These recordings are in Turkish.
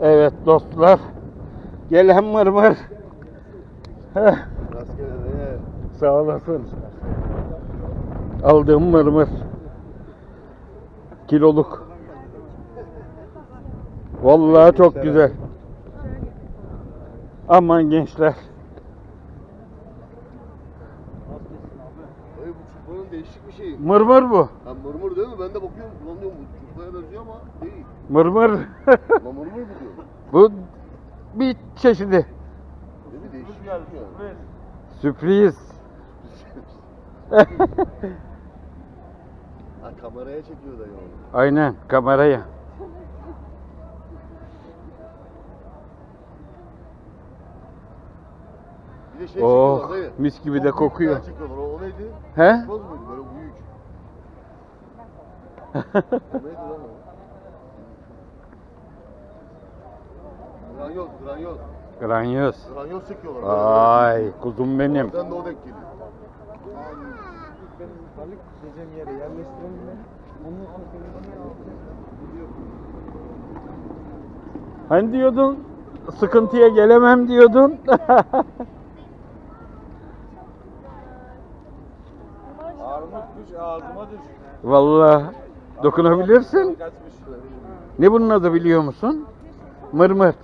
Evet dostlar. Mırmır. Heh, Rastgele de sağ olasın. Aldığım mırmır. Kiloluk. Vallahi çok güzel. Aman gençler. Dayı bu çubuğun değişik bir şey. Mırmır bu. Ha mırmır değil mi? Ben de bakıyorum ulan diyorum bu çubuğa benziyor ama değil. Mırmır. Lan mırmır bu diyor. bu bir çeşidi. Değil mi? Değişik bir şey yani. Sürpriz. Ha kameraya çekiyor dayı onu. Aynen kameraya. Bir de şey Oh çekiyorlar dayı. mis gibi Çok de kokuyor. çekiyorlar. O, neydi? He? Toz muydu? Böyle büyük. o neydi lan o? Granyoz, granyoz. Granyoz. Granyoz çekiyorlar. Ay kuzum benim. Ben de o denk geliyor. Benim balık gideceğim yere yerleştirelim senin Hani diyordun sıkıntıya gelemem diyordun. Armut düş ağzıma düş. Vallahi dokunabilirsin. Kaçmış. Ne bunun adı biliyor musun? Mırmır.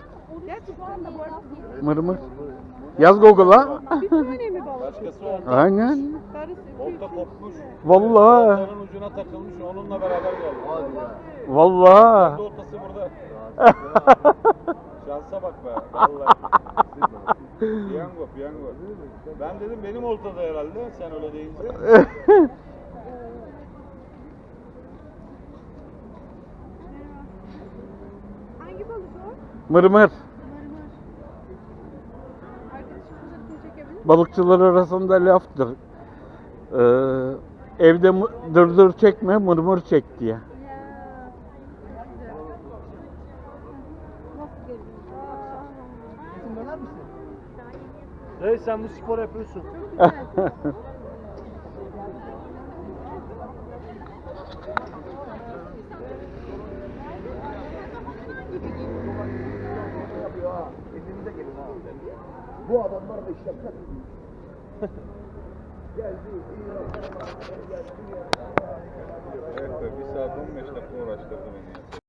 Bu arada Mırmır. Yaz Google'a. bir tane mi balık? Başkası. Aynen. Darısı Olta kopmuş. Vallahi. Oltanın ucuna takılmış. Onunla beraber geldi. Hadi ya. Vallahi. Kendi oltası burada. Şansa bak be. Vallahi. piyango piyango. Ben dedim benim oltada herhalde. Sen öyle deyince. Hangi balık o? Çekebilir miyim? Balıkçılar arasında laftır. Ee, evde dırdır çekme, mırmır çek diye. Ya. Nasıl geldin? Kesin döner Dayı sen bu spor yapıyorsun. Bu adamlar da şaka. Evet be, bir saat 15 dakika uğraştırdı beni.